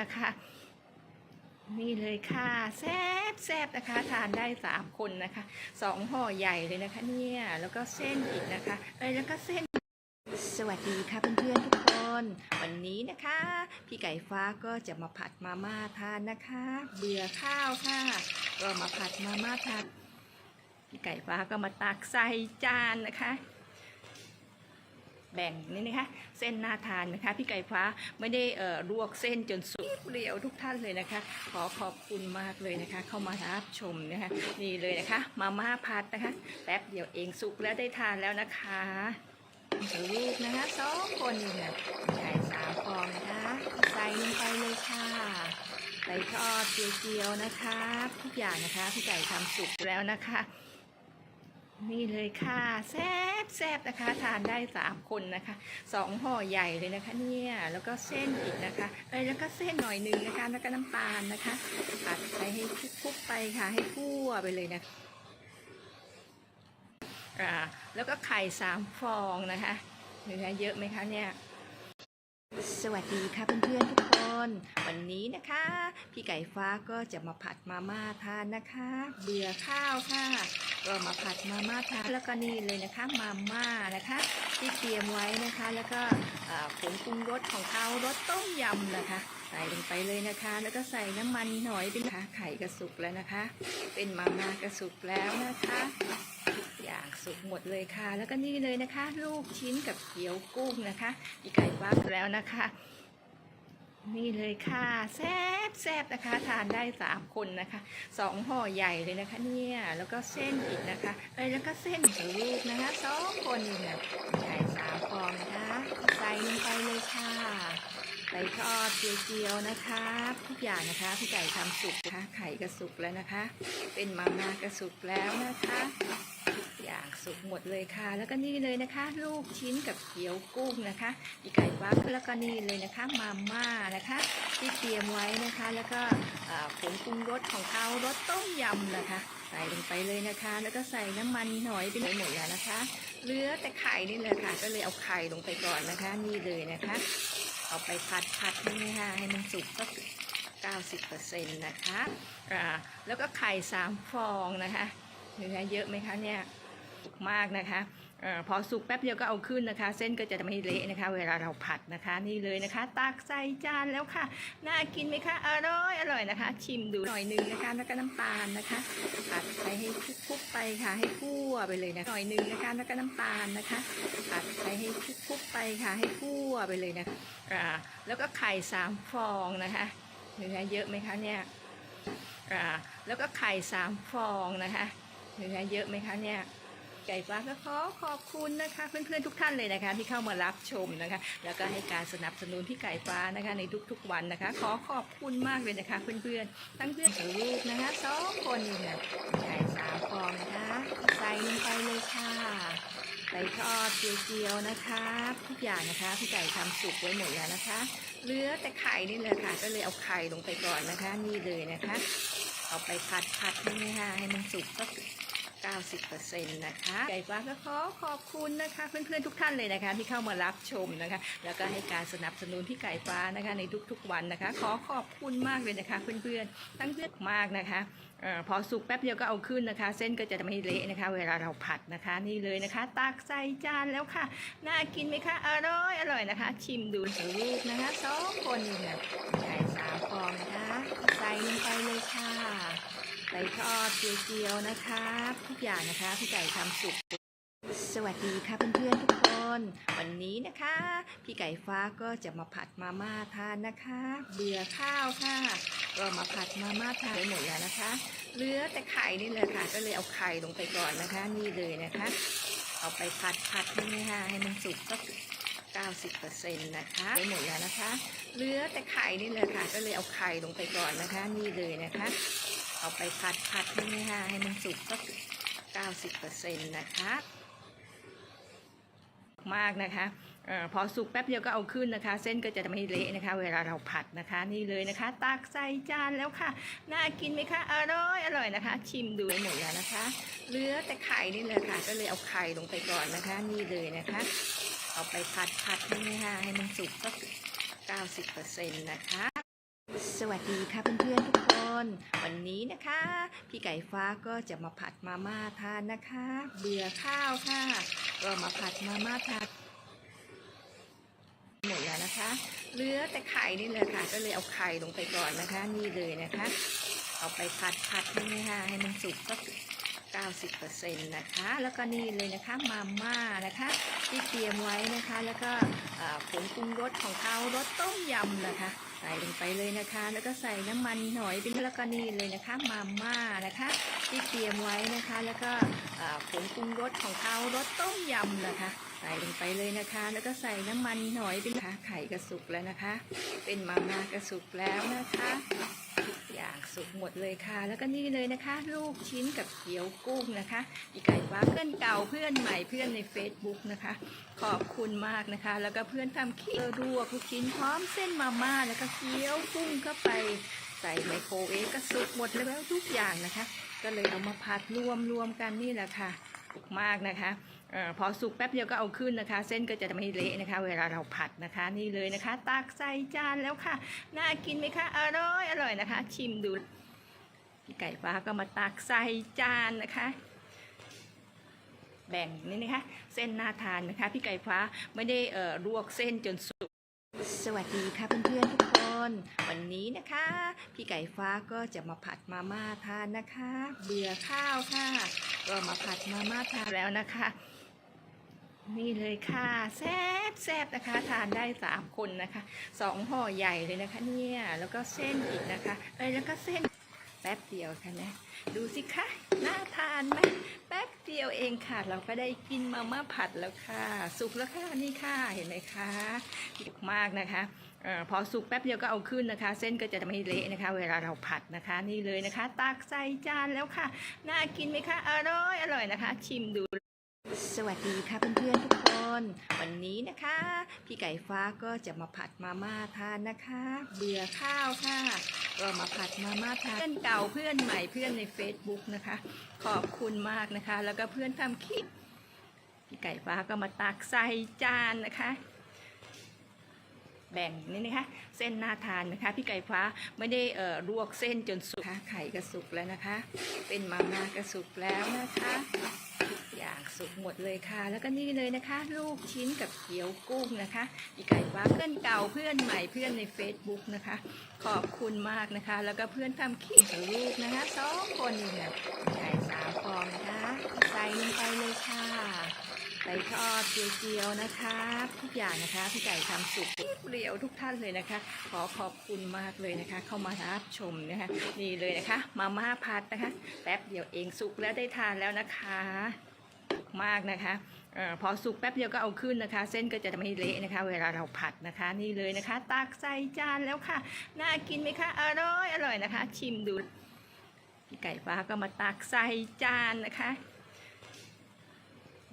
นะคะ นี่เลยค่ะแซ่บแซ่บนะคะ ทานได้สามคนนะคะสองห่อใหญ่เลยนะคะ เนี่ยแล้วก็เส้นอีกนะคะเอ้ยแล้วก็เส้น สวัสดีค่ะเพื่อนๆทุกคน วันนี้นะคะ พี่ไก่ฟ้าก็จะมาผัดมาม่าทานนะคะ เบื่อข้าวค่ะ ก็มาผัดมาม่าทานพี่ไก่ฟ้าก็มาตักใส่จานนะคะ แบ่งนี่นะคะเส้นน่าทานนะคะ พี่ไก่ฟ้าไม่ได้เอ่อลวกเส้นจนสุกเรียวทุกท่านเลยนะคะ ขอขอบคุณมากเลยนะคะ เข้ามารับชมนะคะนี่เลยนะคะมาม่าผัดนะคะแป๊บเดียวเองสุกแล้วได้ทานแล้วนะคะลูกนะคะสองคนเนี่ยไก่สามฟองนะคะใส่ลงไปเลยค่ะใส่ทอดเจียวๆนะคะ ทุกอย่างนะคะพี่ไก่ทำสุกแล้วนะคะ นี่เลยค่ะแซ่บแซ่บนะคะ ทานได้สามคนนะคะสองห่อใหญ่เลยนะคะ เนี่ยแล้วก็เส้นอีกนะคะเอ้ยแล้วก็เส้นหน่อยหนึ่งนะคะ แล้วก็น้ำตาลนะคะผัดไปให้คลุกไปค่ะ ให้ทั่วไปเลยนะะอ่าแล้วก็ไข่สามฟองนะคะเนื้อเยอะไหมคะเนี่ย สวัสดีค่ะเพื่อนๆทุกคน วันนี้นะคะ พี่ไก่ฟ้าก็จะมาผัดมาม่าทานนะคะ เบื่อข้าวค่ะ ก็มาผัดมาม่าทานแล้วก็นี่เลยนะคะมาม่านะคะ ที่เตรียมไว้นะคะ แล้วก็ผงปรุงรสของเขารสต้มยำนะคะ ใส่ลงไปเลยนะคะ แล้วก็ใส่น้ำมันหน่อยเป็นค่ะไข่กระสุกแล้วนะคะ เป็นมาม่ากระสุกแล้วนะคะอย่างสุกหมดเลยค่ะ แล้วก็นี่เลยนะคะ ลูกชิ้นกับเกี๊ยวกุ้งนะคะพี่ไก่ฟักแล้วนะคะ นี่เลยค่ะแซ่บแซ่บนะคะ ทานได้สามคนนะคะสองห่อใหญ่เลยนะคะ เนี่ยแล้วก็เส้นอีกนะคะเอ้ยแล้วก็เส้นของลูกนะคะสองคนเนี่ยไก่สามฟองนะคะใส่ลงไปเลยค่ะใส่ทอดเจียวๆนะคะ ทุกอย่างนะคะพี่ไก่ทำสุกนะคะไข่กระสุกแล้วนะคะ เป็นมาม่ากระสุกแล้วนะคะางสุกหมดเลยค่ะ แล้วก็นี่เลยนะคะ ลูกชิ้นกับเกี๊ยวกุ้งนะคะพี่ไก่ฟักแล้วก็นี่เลยนะคะมาม่านะคะ ที่เตรียมไว้นะคะ แล้วก็ผงปรุงรสของเขารสต้มยำนะคะ ใส่ลงไปเลยนะคะ แล้วก็ใส่น้ำมันหน่อยไปหมดแล้วนะคะเหลือแต่ไข่นี่แหละค่ะ ก็เลยเอาไข่ลงไปก่อนนะคะ นี่เลยนะคะ เอาไปผัดผัดนี่ค่ะให้มันสุกสัก90%นะคะ แล้วก็ไข่สามฟองนะคะ เนื้อเยอะไหมคะเนี่ย สุกมากนะคะออพอสุกแป๊บเดียวก็เอาขึ้นนะคะ เส้นก็จะไม่เละนะคะ เวลาเราผัดนะคะ นี่เลยนะคะ ตักใส่จานแล้วค่ะ น่ากินไหมคะ อร่อยอร่อยนะคะ ชิมดูหน่อยหนึ่งนะคะแล้วก็น้ำตาลนะคะ ผัดไปให้คลุกๆไปค่ะ ให้ทั่วไปเลยนะหน่อยหนึ่งนะคะแล้วก็น้ำตาลนะคะ ผัดไปให้คลุกๆไปค่ะ ให้ทั่วไปเลยนะคะอ่าแล้วก็ไข่สามฟองนะคะเนื้อเยอะไหมคะเนี่ยอ่าแล้วก็ไข่สามฟองนะคะเนื้อเยอะไหมคะเนี่ย ไก่ฟ้าก็ขอขอบคุณนะคะ เพื่อนๆทุกท่านเลยนะคะ ที่เข้ามารับชมนะคะ แล้วก็ให้การสนับสนุนพี่ไก่ฟ้านะคะ ในทุกๆวันนะคะ ขอขอบคุณมากเลยนะคะ เพื่อนๆทั้งเพื่อนของลูกนะคะสองคนเนี่ยไก่สามฟองนะคะใส่ลงไปเลยค่ะใส่ทอดเจียวๆนะคะ ทุกอย่างนะคะพี่ไก่ทำสุกไว้หมดแล้วนะคะเหลือแต่ไข่นี่แหละค่ะ ก็เลยเอาไข่ลงไปก่อนนะคะ นี่เลยนะคะ เอาไปผัดผัดนี่ค่ะให้มันสุกสัก 90%นะคะไก่ฟ้าก็ขอขอบคุณนะคะ เพื่อนๆทุกท่านเลยนะคะ ที่เข้ามารับชมนะคะ แล้วก็ให้การสนับสนุนพี่ไก่ฟ้านะคะ ในทุกๆวันนะคะ ขอขอบคุณมากเลยนะคะ เพื่อนๆทั้งเพื่อนมากนะคะออพอสุกแป๊บเดียวก็เอาขึ้นนะคะ เส้นก็จะไม่เละนะคะ เวลาเราผัดนะคะ นี่เลยนะคะ ตักใส่จานแล้วค่ะ น่ากินไหมคะ อร่อยอร่อยนะคะ ชิมดูของลูกนะคะสองคนเนี่ยไก่สามฟองนะคะ ใส่ลงไปเลยค่ะ ใส่ทอดเจียวๆนะคะทุกอย่างนะคะพี่ไก่ทำสุกสวัสดีค่ะเพื่อนๆทุกคน วันนี้นะคะ พี่ไก่ฟ้าก็จะมาผัดมาม่าทานนะคะ เบื่อข้าวค่ะก็มาผัดมาม่าทานไปหมดแล้วนะคะเหลือแต่ไข่นี่แหละค่ะ ก็เลยเอาไข่ลงไปก่อนนะคะ นี่เลยนะคะ เอาไปผัดผัดนี่ค่ะให้มันสุกสัก90%นะคะไปหมดแล้วนะคะเหลือแต่ไข่นี่แหละค่ะ ก็เลยเอาไข่ลงไปก่อนนะคะ นี่เลยนะคะ เอาไปผัดผัดนี่ค่ะ ให้มันสุกสัก90%นต์นะคะมากนะคะออพอสุกแป๊บเดียวก็เอาขึ้นนะคะ เส้นก็จะไม่เละนะคะ เวลาเราผัดนะคะนี่เลยนะคะ ตักใส่จานแล้วค่ะ น่ากินไหมคะอร่อยอร่อยนะคะ ชิมดูหมดแล้วนะคะเหลือแต่ไข่นี่เลยค่ะ ก็เลยเอาไข่ลงไปก่อนนะคะ นี่เลยนะคะ เอาไปผัดผัดนี่ค่ะให้มันสุกสัก90%นะคะ สวัสดีค่ะเพื่อนๆทุกคน วันนี้นะคะ พี่ไก่ฟ้าก็จะมาผัดมาม่าทานนะคะ เบื่อข้าวค่ะ ก็มาผัดมาม่าทานหมดแล้วนะคะเหลือแต่ไข่นี่เลยค่ะ ก็เลยเอาไข่ลงไปก่อนนะคะ นี่เลยนะคะ เอาไปผัดผัดนี่ค่ะให้มันสุกสัก90%นะคะ แล้วก็นี่เลยนะคะมาม่านะคะ ที่เตรียมไว้นะคะ แล้วก็ผงปรุงรสของเขารสต้มยำนะคะ ใส่ลงไปเลยนะคะ แล้วก็ใส่น้ำมันหน่อยเป็นแล้วก็นี่เลยนะคะมาม่านะคะที่เตรียมไว้นะคะ แล้วก็ผงปรุงรสของเขารสต้มยำนะคะ ใส่ลงไปเลยนะคะ แล้วก็ใส่น้ำมันหน่อยเป็นะคะไข่กระสุกแล้วนะคะ เป็นมาม่ากระสุกแล้วนะคะ อย่างสุกหมดเลยค่ะ แล้วก็นี่เลยนะคะ ลูกชิ้นกับเกี๊ยวกุ้งนะคะพี่ไก่ฟ้าเพื่อนเก่าเพื่อนใหม่เพื่อนใน Facebook นะคะ ขอบคุณมากนะคะ แล้วก็เพื่อนทำคลิปรวกลูกชิ้นพร้อมเส้นมาม่าแล้วก็เกี๊ยวกุ้งเข้าไปใส่ไมโครเวฟก็สุกหมดแล้วทุกอย่างนะคะ ก็เลยเอามาผัดรวมรวมกันนี่แหละค่ะสุกมากนะคะ พอสุกแป๊บเดียวก็เอาขึ้นนะคะ เส้นก็จะไม่เละนะคะ เวลาเราผัดนะคะ นี่เลยนะคะ ตักใส่จานแล้วค่ะ น่ากินไหมคะ อร่อยอร่อยนะคะ ชิมดูพี่ไก่ฟ้าก็มาตักใส่จานนะคะ แบ่งนี่นะคะ เส้นน่าทานนะคะ พี่ไก่ฟ้าไม่ได้เอ่อลวกเส้นจนสุกสวัสดีค่ะเพื่อนๆทุกคน วันนี้นะคะ พี่ไก่ฟ้าก็จะมาผัดมาม่าทานนะคะ เบื่อข้าวค่ะ ก็มาผัดมาม่าทานแล้วนะคะ นี่เลยค่ะแซ่บแซ่บนะคะ ทานได้สามคนนะคะสองห่อใหญ่เลยนะคะ เนี่ยแล้วก็เส้นอีกนะคะเอ้ยแล้วก็เส้นแป๊บเดียวค่ะนะดูสิคะน่าทานไหมแป๊บเดียวเองค่ะ เราก็ได้กินมาม่าผัดแล้วค่ะ สุกแล้วค่ะนี่ค่ะเห็นไหมคะสุกมากนะคะออพอสุกแป๊บเดียวก็เอาขึ้นนะคะ เส้นก็จะไม่เละนะคะ เวลาเราผัดนะคะ นี่เลยนะคะ ตักใส่จานแล้วค่ะ น่ากินไหมคะอร่อยอร่อยนะคะ ชิมดู สวัสดีค่ะเพื่อนๆทุกคน วันนี้นะคะ พี่ไก่ฟ้าก็จะมาผัดมาม่าทานนะคะ เบื่อข้าวค่ะก็มาผัดมาม่าทานเพื่อนเก่าเพื่อนใหม่เพื่อนใน Facebook นะคะ ขอบคุณมากนะคะ แล้วก็เพื่อนทำคลิปพี่ไก่ฟ้าก็มาตักใส่จานนะคะ แบ่งนี่นะคะเส้นน่าทานนะคะพี่ไก่ฟ้าไม่ได้เอ่อลวกเส้นจนสุกค่ะไข่ก็สุกแล้วนะคะ เป็นมาม่าก็สุกแล้วนะคะทุกอย่างสุกหมดเลยค่ะ แล้วก็นี่เลยนะคะ ลูกชิ้นกับเกี๊ยวกุ้งนะคะพี่ไก่ฟ้าเพื่อนเก่าเพื่อนใหม่เพื่อนใน Facebook นะคะ ขอบคุณมากนะคะ แล้วก็เพื่อนทำคลิปลูกนะคะสองคนนี่แบบไก่สามฟองนะคะ ใส่ลงไปเลยค่ะ ไก่ทอดเจียวๆนะคะทุกอย่างนะคะพี่ไก่ทำสุกเรียวทุกท่านเลยนะคะ ขอขอบคุณมากเลยนะคะ เข้ามารับชมนะคะนี่เลยนะคะ มาม่าพัดนะคะ แป๊บเดียวเองสุกแล้วได้ทานแล้วนะคะมากนะคะอพอสุกแป๊บเดียวก็เอาขึ้นนะคะ เส้นก็จะไม่เละนะคะ เวลาเราผัดนะคะ นี่เลยนะคะ ตักใส่จานแล้วค่ะ น่ากินไหมคะ อร่อยอร่อยนะคะ ชิมดูพี่ไก่ฟ้าก็มาตักใส่จานนะคะ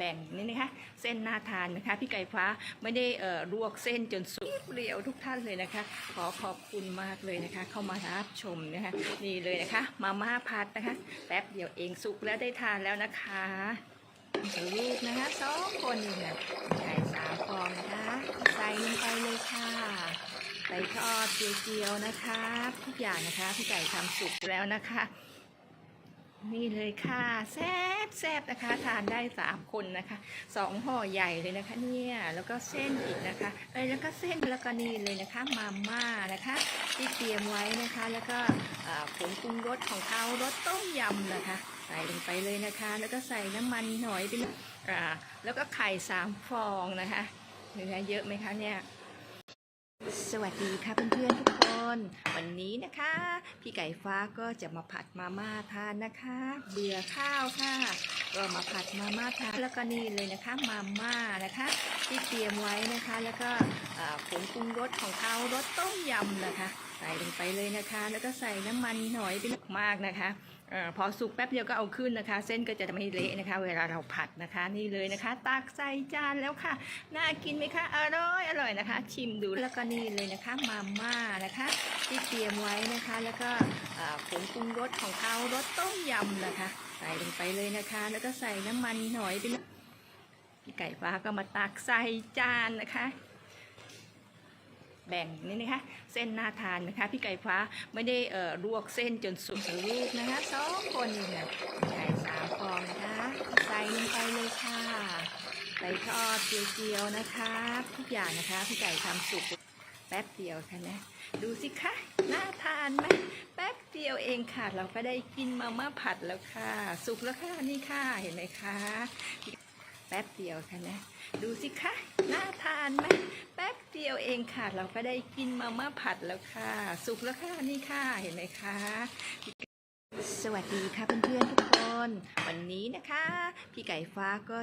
แบ่งนี่นะคะเส้นน่าทานนะคะพี่ไก่ฟ้าไม่ได้เอ่อลวกเส้นจนสุกเรียวทุกท่านเลยนะคะ ขอขอบคุณมากเลยนะคะ เข้ามารับชมนะคะนี่เลยนะคะมาม่าพัดนะคะแป๊บเดียวเองสุกแล้วได้ทานแล้วนะคะลูกนะคะสองคนนี่แบบไก่สามฟองนะคะใส่ลงไปเลยค่ะไก่ทอดเจียวๆนะคะ ทุกอย่างนะคะพี่ไก่ทำสุกแล้วนะคะ นี่เลยค่ะแซ่บแซ่บนะคะ ทานได้สามคนนะคะสองห่อใหญ่เลยนะคะ เนี่ยแล้วก็เส้นอีกนะคะเอ้ยแล้วก็เส้นแล้วก็นี่เลยนะคะมาม่านะคะ ที่เตรียมไว้นะคะ แล้วก็ผงปรุงรสของเขารสต้มยำนะคะ ใส่ลงไปเลยนะคะ แล้วก็ใส่น้ำมันหน่อยเป็นอ่าแล้วก็ไข่สามฟองนะคะเนื้อเยอะไหมคะเนี่ย สวัสดีค่ะเพื่อนๆทุก น วันนี้นะคะ พี่ไก่ฟ้าก็จะมาผัดมาม่าทานนะคะ เบื่อข้าวค่ะ ก็มาผัดมาม่าทานแล้วก็นี่เลยนะคะมาม่านะคะ ที่เตรียมไว้นะคะ แล้วก็ผงปรุงรสของเขารสต้มยำนะคะ ใส่ลงไปเลยนะคะ แล้วก็ใส่น้ำมันหน่อยเป็นมากนะคะ ออพอสุกแป๊บเดียวก็เอาขึ้นนะคะ เส้นก็จะไม่เละนะคะ เวลาเราผัดนะคะนี่เลยนะคะ ตักใส่จานแล้วค่ะ น่ากินไหมคะอร่อยอร่อยนะคะ ชิมดูแล้วก็นี่เลยนะคะมาม่านะคะ ที่เตรียมไว้นะคะ แล้วก็ผงปรุงรสของเขารสต้มยำนะคะ ใส่ลงไปเลยนะคะ แล้วก็ใส่น้ำมันหน่อยเป็นพี่ไก่ฟ้าก็มาตักใส่จานนะคะ แบ่งนี่นะคะเส้นน่าทานนะคะ พี่ไก่ฟ้าไม่ได้เอ่อลวกเส้นจนสุกลูกนะคะสองคนเนี่ยไก่สามฟองนะคะใส่ลงไปเลยค่ะไก่ทอดเจียวๆนะคะ ทุกอย่างนะคะพี่ไก่ทำสุกแป๊บเดียวค่ะนะดูสิคะน่าทานไหมแป๊บเดียวเองค่ะ เราก็ได้กินมาม่าผัดแล้วค่ะ สุกแล้วค่ะนี่ค่ะเห็นไหมคะ แป๊บเดียวค่ะนะ ดูสิคะน่าทานไหมแป๊บเดียวเองค่ะ เราก็ได้กินมาม่าผัดแล้วค่ะ สุกแล้วค่ะนี่ค่ะเห็นไหมคะสวัสดีค่ะเพื่อนๆทุกคน วันนี้นะคะ พี่ไก่ฟ้าก็